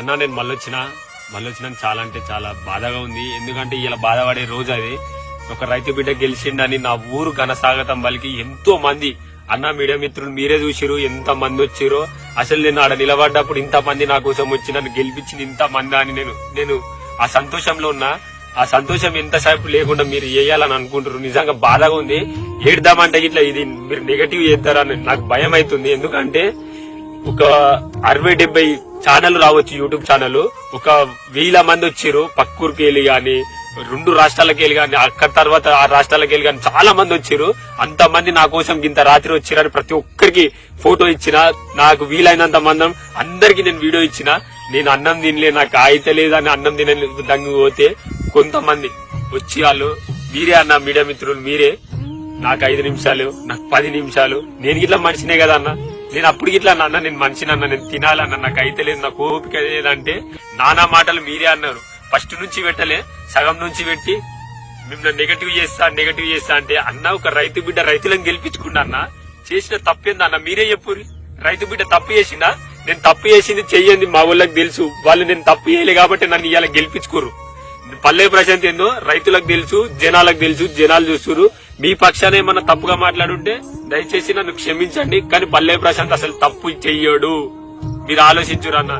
అన్నా నేను మళ్ళీ వచ్చిన మళ్ళీ వచ్చినాక చాలా అంటే చాలా బాధగా ఉంది. ఎందుకంటే ఇలా బాధపడే రోజు అది. ఒక రైతు బిడ్డ గెలిచిండని నా ఊరు ఘనస్వాగతం పలికి ఎంతో మంది అన్న మీడియా మిత్రులు మీరే చూసిరు ఎంత మంది వచ్చిరో అసలు నేను ఆడ నిలబడ్డప్పుడు ఇంత మంది నా కోసం వచ్చి నన్ను గెలిపించింది ఇంత మంది అని నేను నేను ఆ సంతోషంలో ఉన్నా. ఆ సంతోషం ఎంతసేపు లేకుండా మీరు వేయాలని అనుకుంటారు నిజంగా బాధగా ఉంది. ఏడ్దామంటే ఇట్లా ఇది మీరు నెగటివ్ చేస్తారని నాకు భయం అవుతుంది ఎందుకంటే ఒక అరవై డెబ్బై ఛానల్ రావచ్చు యూట్యూబ్ ఛానల్. ఒక వేల మంది వచ్చారు పక్కూరికి వెళ్ళి గాని రెండు రాష్ట్రాలకి వెళ్ళి గాని అక్కడ తర్వాత ఆ రాష్ట్రాలకి వెళ్ళి గాని చాలా మంది వచ్చారు అంత మంది నా కోసం ఇంత రాత్రి వచ్చారని ప్రతి ఒక్కరికి ఫోటో ఇచ్చిన నాకు వీలైనంత మందం అందరికి నేను వీడియో ఇచ్చిన. నేను అన్నం తినలే నాకు ఆయితే లేదని అన్నం తినలేదు దంగి పోతే కొంతమంది వచ్చి వాళ్ళు మీరే అన్న మీడియా మిత్రులు మీరే. నాకు ఐదు నిమిషాలు నాకు పది నిమిషాలు. నేను ఇట్లా మనిషినే కదా అన్న. నేను అప్పుడు ఇట్లా అన్న నేను మనిషిని అన్న నేను తినాలన్న నాకు అయితే లేదు నాకు ఓపిక లేదంటే నానా మాటలు మీరే అన్నారు. ఫస్ట్ నుంచి పెట్టలే సగం నుంచి పెట్టి మిమ్మల్ని నెగటివ్ చేస్తా నెగటివ్ చేస్తా అంటే అన్న ఒక రైతు బిడ్డ రైతులను గెలిపించుకున్నా అన్న. చేసిన తప్పేంది అన్న మీరే చెప్పుర్రి. రైతు బిడ్డ తప్పు చేసిందా? నేను తప్పు చేసింది చెయ్యండి మా వాళ్ళకి తెలుసు. వాళ్ళు నేను తప్పు చేయలే కాబట్టి నన్ను ఇవాళ గెలిపించుకోరు. పల్లె ప్రశాంత్ ఏందో? రైతులకు తెలుసు జనాలకు తెలుసు జనాలు చూస్తున్నారు మీ పక్షాన ఏమన్నా తప్పుగా మాట్లాడుంటే దయచేసి నన్ను క్షమించండి కానీ పల్లె ప్రశాంత్ అసలు తప్పు చెయ్యడు. మీరు ఆలోచించురు అన్న.